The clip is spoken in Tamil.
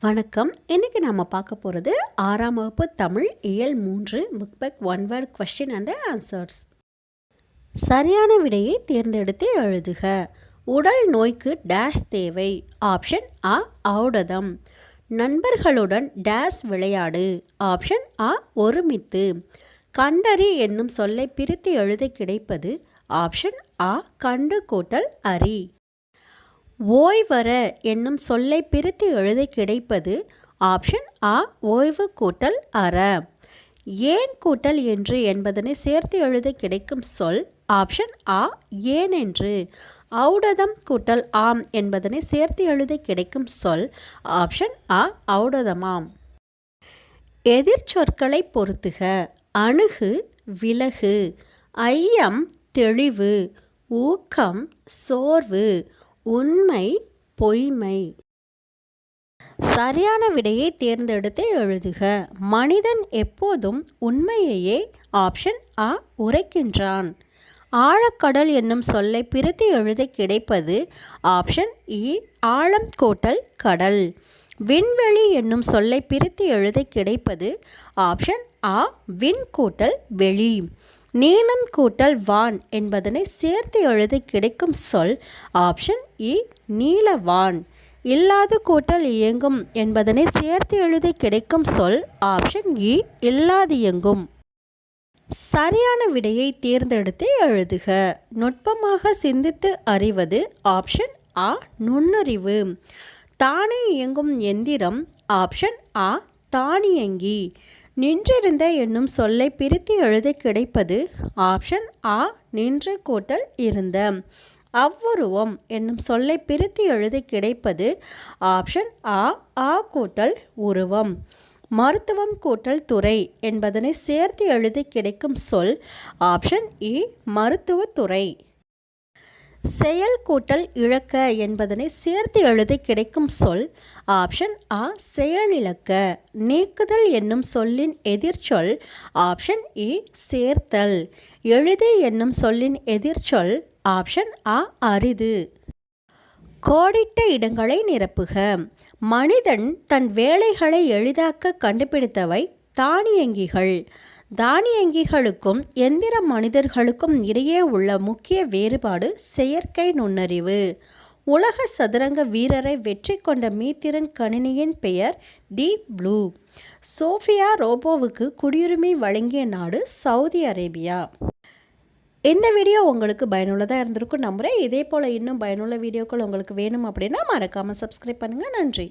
வணக்கம். இன்றைக்கி நம்ம பார்க்க போகிறது ஆறாம் வகுப்பு தமிழ் இயல் மூன்று book back one word question and answers சரியான விடையை தேர்ந்தெடுத்து எழுதுக. உடல் நோய்க்கு டேஷ் தேவை. ஆப்ஷன் ஆ ஔடதம் நண்பர்களுடன் டேஷ் விளையாடு. ஆப்ஷன் ஆ ஒருமித்து. கண்டறி என்னும் சொல்லை பிரித்து எழுத கிடைப்பது. ஆப்ஷன் ஆ கண்டு கூட்டல் அரி. ஓய்வர என்னும் சொல்லை பிரித்து எழுத கிடைப்பது ஆப்ஷன் ஆ ஓய்வு கூட்டல் அற. ஏன் கூட்டல் என்று என்பதனை சேர்த்து எழுத கிடைக்கும் சொல் ஆப்ஷன் ஆ ஏன் என்று. ஔடதம் கூட்டல் ஆம் என்பதனை சேர்த்து எழுத கிடைக்கும் சொல் ஆப்ஷன் ஆ ஔடதமாம். எதிர்ச்சொற்களை பொருத்துக. அணுகு விலகு. ஐயம் தெளிவு. ஊக்கம் சோர்வு. உண்மை பொய்மை. சரியான விடையை தேர்ந்தெடுத்து எழுதுக. மனிதன் எப்போதும் உண்மையையே ஆப்ஷன் ஆ உரைக்கின்றான். ஆழக்கடல் என்னும் சொல்லை பிரித்து எழுத கிடைப்பது ஆப்ஷன் இ e, ஆழம் கோட்டல் கடல். விண்வெளி என்னும் சொல்லை பிரித்து எழுத கிடைப்பது ஆப்ஷன் ஆ விண் கூட்டல் வெளி. நீளம் கூட்டல் வான் என்பதனை சேர்த்து எழுத கிடைக்கும் சொல் ஆப்ஷன் இ e, நீலவான் இல்லாது கூட்டல் இயங்கும் என்பதனை சேர்த்து எழுத கிடைக்கும் சொல் ஆப்ஷன் இ e, இல்லாது இயங்கும். சரியான விடையை தேர்ந்தெடுத்து எழுதுக. நுட்பமாக சிந்தித்து அறிவது ஆப்ஷன் ஆ நுண்ணறிவு. தானே இயங்கும் எந்திரம் ஆப்ஷன் ஆ தானியங்கி. நின்றிருந்த என்னும் சொல்லை பிரித்து எழுத கிடைப்பது ஆப்ஷன் ஆ நின்று கூட்டல் இருந்த. அவ்வுருவம் என்னும் சொல்லை பிரித்து எழுத கிடைப்பது ஆப்ஷன் ஆ ஆ கூட்டல் உருவம். மருத்துவம் கூட்டல் துறை என்பதனை சேர்த்து எழுத கிடைக்கும் சொல் ஆப்ஷன் இ மருத்துவத்துறை செயல் கூட்டல் இழக்க என்பதனை சேர்த்து எழுதி கிடைக்கும் சொல் ஆப்ஷன் ஆ செயலிழக்க. நீக்குதல் என்னும் சொல்லின் எதிர்ச்சொல் ஆப்ஷன் இ சேர்த்தல். எழுதி என்னும் சொல்லின் எதிர்ச்சொல் ஆப்ஷன் ஆ அரிது. கோடிட்ட இடங்களை நிரப்புக. மனிதன் தன் வேலைகளை எளிதாக்க கண்டுபிடித்தவை தானியங்கிகள். தானியங்கிகளுக்கும் எந்திர மனிதர்களுக்கும் இடையே உள்ள முக்கிய வேறுபாடு செயற்கை நுண்ணறிவு. உலக சதுரங்க வீரரை வெற்றி கொண்ட மீத்திரன் கணினியின் பெயர் டி. ப்ளூ. சோஃபியா ரோபோவுக்கு குடியுரிமை வழங்கிய நாடு சவுதி அரேபியா. இந்த வீடியோ உங்களுக்கு பயனுள்ளதாக இருந்திருக்கும் நம்புகிறேன் இதே போல் இன்னும் பயனுள்ள வீடியோக்கள் உங்களுக்கு வேணும் அப்படின்னா மறக்காமல் சப்ஸ்கிரைப் பண்ணுங்கள் நன்றி.